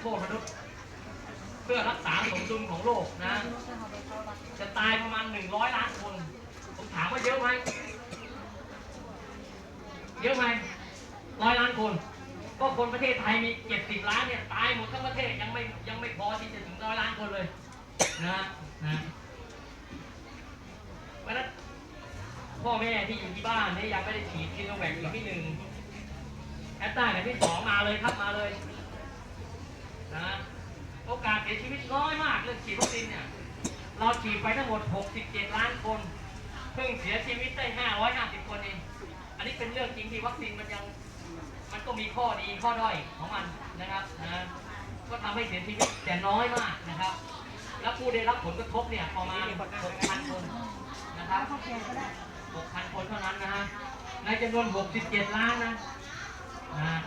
โทษมนุษย์ เพื่อรักษาสมดุลของโลกนะ จะตายประมาณหนึ่งร้อยล้านคน ผมถามว่าเยอะไหม เยอะไหมร้อยล้านคน ก็คนประเทศไทยมีเจ็ดสิบล้านเนี่ยตายหมดทั้งประเทศยังไม่ยังไม่พอที่จะถึงร้อยล้านคนเลยนะนะเพราะนั้นพ่อแม่ที่อยู่ที่บ้านเนี่ยยังไม่ได้ฉีดซีโนแวคเข็มที่หนึ่งแอตตาเข็มที่สองมาเลยครับมาเลย สเสียชีวิตน้อยมากเรื่องฉีดวัคซีนเนี่ย เราฉีดไปทั้งหมด 67 ล้านคน เพิ่งเสียชีวิตได้ 550 คนเอง อันนี้เป็นเรื่องจริงที่วัคซีนมันยัง มันก็มีข้อดีข้อด้อยของมันนะครับนะก็ทำให้เสียชีวิตแต่น้อยมากนะครับ แล้วผู้ได้รับผลกระทบเนี่ยประมาณ 6,000 คนนะครับ 6,000 คนเท่านั้นนะฮะ ในจำนวน 67 ล้านนะนะ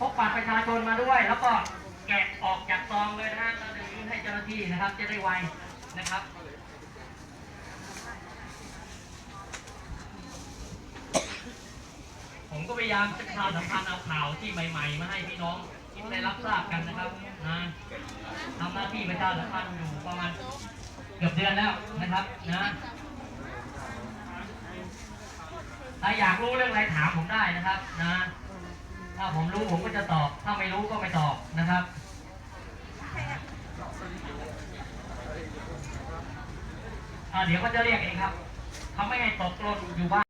พก บัตรประชาชนมาด้วย แล้วก็แกะออกจากซองเลยนะฮะแล้วเดี๋ยวยื่นให้เจ้าหน้าที่นะครับ จะได้ไวนะครับผมก็พยายามจะพาสัมพันธ์เอาข่าวที่ใหม่ๆมาให้พี่น้องที่ได้รับทราบกันนะครับนะทำหน้าที่ประชาสัมพันธ์อยู่ประมาณเกือบเดือนแล้วนะครับนะถ้าอยากรู้เรื่องอะไรถามผมได้นะครับนะ ถ้าผมรู้ผมก็จะตอบ ถ้าไม่รู้ก็ไม่ตอบนะครับ อ่าเดี๋ยวก็จะเรียกเองครับ เขาไม่ให้ตกหล่นอยู่บ้าน